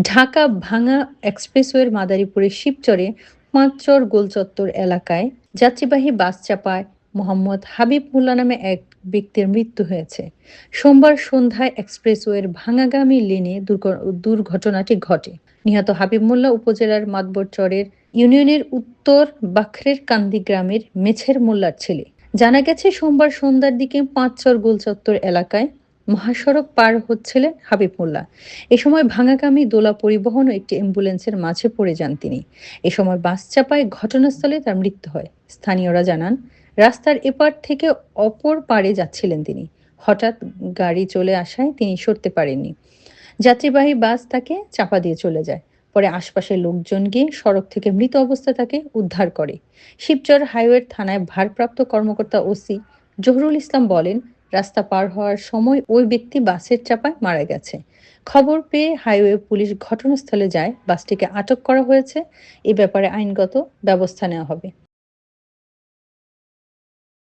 ঢাকা ভাঙা এক্সপ্রেসওয়ের মাদারীপুরের শিবচরে পাঁচচর গোলচত্বর এলাকায় যাত্রীবাহী বাস চাপায় মোহাম্মদ হাবিব মোল্লা নামে এক ব্যক্তির মৃত্যু হয়েছে। সোমবার সন্ধ্যায় এক্সপ্রেসওয়ের ভাঙাগামী লেনে দুর্ঘ- দুর্ঘটনাটি ঘটে। নিহত হাবিব মোল্লা উপজেলার মাতবরচরের ইউনিয়নের উত্তর বাখরের কান্দি গ্রামের মেছের মোল্লার ছেলে। জানা গেছে, সোমবার সন্ধ্যার দিকে পাঁচচর গোলচত্বর এলাকায় মহাসড়ক পার হচ্ছিলেন হাবিব মোল্লা। এ সময় ভাঙাগামী দোলা পরিবহন ও একটি অ্যাম্বুলেন্সের মাঝে পড়ে যান তিনি। এ সময় বাস চাপায় ঘটনাস্থলে তার মৃত্যু হয়। স্থানীয়রা জানান, রাস্তার এপার থেকে অপর পারে যাচ্ছিলেন তিনি। হঠাৎ গাড়ি চলে আসায় তিনি সরতে পারেননি। যাত্রীবাহী বাস তাকে চাপা দিয়ে চলে যায়। পরে আশপাশের লোকজন গিয়ে সড়ক থেকে মৃত অবস্থায় তাকে উদ্ধার করে। শিবচর হাইওয়ের থানায় ভারপ্রাপ্ত কর্মকর্তা ওসি জহুরুল ইসলাম বলেন রাস্তা পার হওয়ার সময় ওই ব্যক্তি বাসের চাপায় মারা গেছে। খবর পেয়ে হাইওয়ে পুলিশ ঘটনাস্থলে যায়, বাসটিকে আটক করা হয়েছে। এ ব্যাপারে আইনগত ব্যবস্থা নেওয়া হবে।